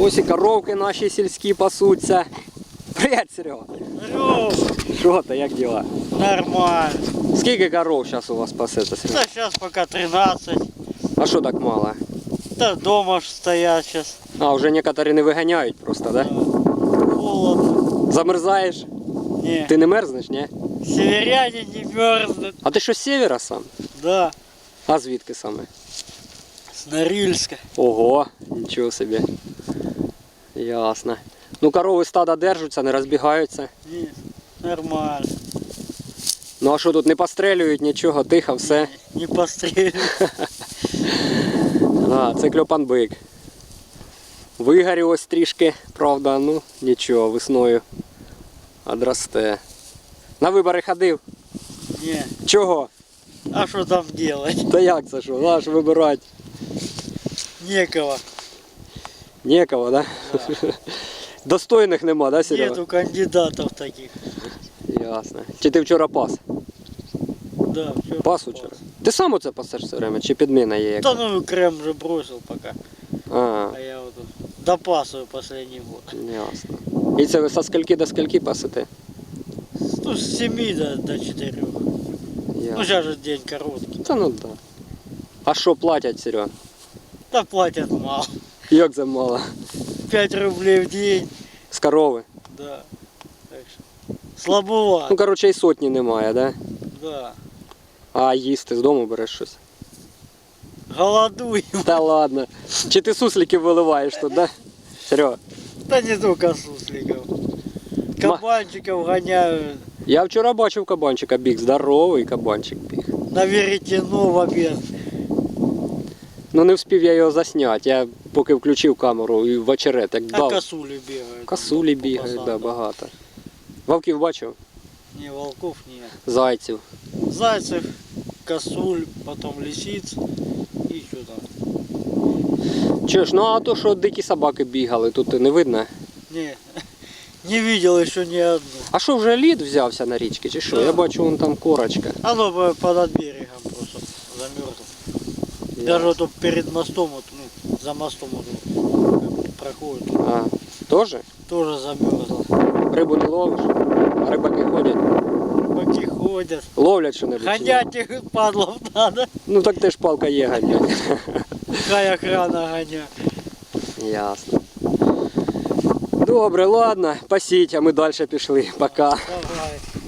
Ось і коровки наші сільські пасуться. Привіт, Серега. Здорово. Що ти, як діла? Нормально. Скільки коров зараз у вас пасеться, Серега? Да сейчас пока 13. А що так мало? Да дома ж стоят сейчас. А, вже некоторі не виганяють просто, да? Холодно. Замерзаєш? Не. Ти не мерзнеш, ні? Северяне не мерзнут. А ти що з севера сам? Да. А звідки саме? С Норильска. Ого, нічого собі. Ясно. Ну корови стада держаться, не розбігаються. Не. Нормально. Ну а що тут не пострелюють, нічого, тихо, все. Не постреливают. А, це кльопанбик. Вигорів ось трішки, правда, ну нічого, весною одрасте. На вибори ходив. Не. Чого? А что там делать? Та як це що? Наш вибирати. Некого. Да? Достойних нема, да, Серега? Нету кандидатов таких. Ясно. Чи ти вчора пас? Да, всё. Пас вчора? Ти сам оце пасеш все время, чи підміна є Да яка? ну крем же бросил пока. А, А я вот тут допасываю последний год. ясно. І це ви со скільки до скільки пасите? Ну, с 7 до, до 4. Ну, Ясно. сейчас же день короткий. Та ну да. А що платять, Серега? Да платят мало. Як це мало? 5 рублей в день. З корови. Да. Так что слабовато. Ну, коротше, і сотні немає, да? Да. А їсти з дому береш щось. Голодуем. Та ладно. Чи ти сусликів виливаєш тут, да? Серега, Да не только сусликов. Кабанчиков гоняют я вчора бачив кабанчика біг, здоровий кабанчик біг. на веретено в обед. Ну не встиг я його засняти. Я поки включив камеру і в очерет, як А дав. косули бегают. Косулі по бігають, да, багато. Вовків бачив, Не, волков нет. зайців. Зайцев, косуль, потом лисиц и что там. Ж, ну а то, що дикі собаки бігали, тут не видно. Не, не видел еще ни одну. А що вже лід взявся на річки, чи що? Да. Я бачу, вон там корочка. Оно по- под берегом просто замерзло. Даже вот перед мостом, вот, ну, за мостом вот, проходит, А, теж? тоже замерзло. Рибу не ловиш? А рибаки ходять. Баки ходят. Ловлять що-небудь? Гонять их падлов надо. Ну так теж палка є ганять. Хай охрана гоняет. Ясно. Добре, ладно, пасіть, а ми далі пішли. Пока. Давай.